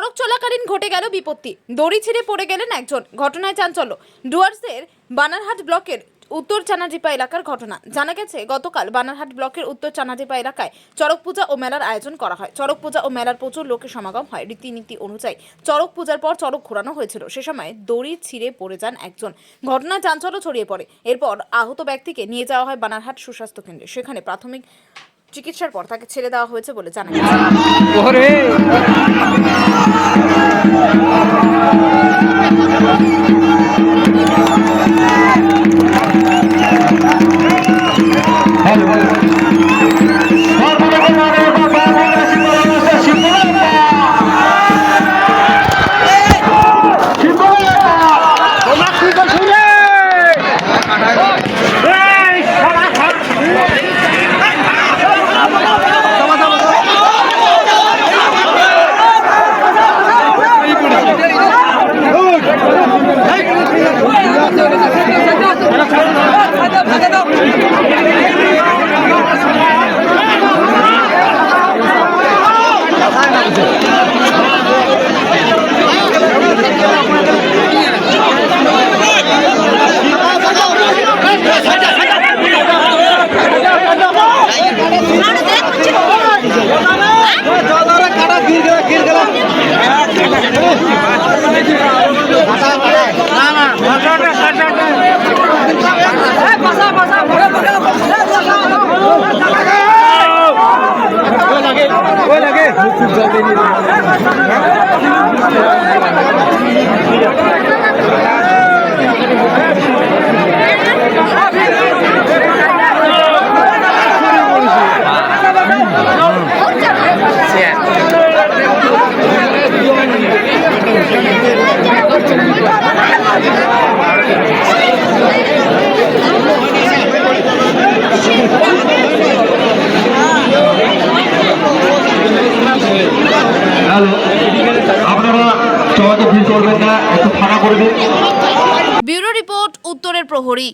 সড়ক চলাকালীন ঘটে গেল বিপত্তি। দড়ি ছিঁড়ে পড়ে গেলেন একজন। ঘটনায় চাঞ্চল্য। ডুয়ার্সের বানারহাট ব্লকের উত্তর চানাজিপা এলাকার ঘটনা। জানা গেছে, গতকাল বানারহাট ব্লকের উত্তর চানাজিপা এলাকায় চড়ক পূজা ও মেলার আয়োজন করা হয়। চড়ক পূজা ও মেলার প্রচুর লোকের সমাগম হয়। রীতিনীতি অনুযায়ী চড়ক পূজার পর চড়ক ঘোরানো হয়েছিল। সে সময় দড়ি ছিঁড়ে পড়ে যান একজন। ঘটনায় চাঞ্চল্য ছড়িয়ে পড়ে। এরপর আহত ব্যক্তিকে নিয়ে যাওয়া হয় বানারহাট সুস্বাস্থ্য কেন্দ্রে। সেখানে প্রাথমিক চিকিৎসার পর তাকে ছেড়ে দেওয়া হয়েছে বলে জানা গেছে। ওরে ভিড় করবেন না একটু ফাঁকা ব্যুরো রিপোর্ট উত্তরের প্রহরী।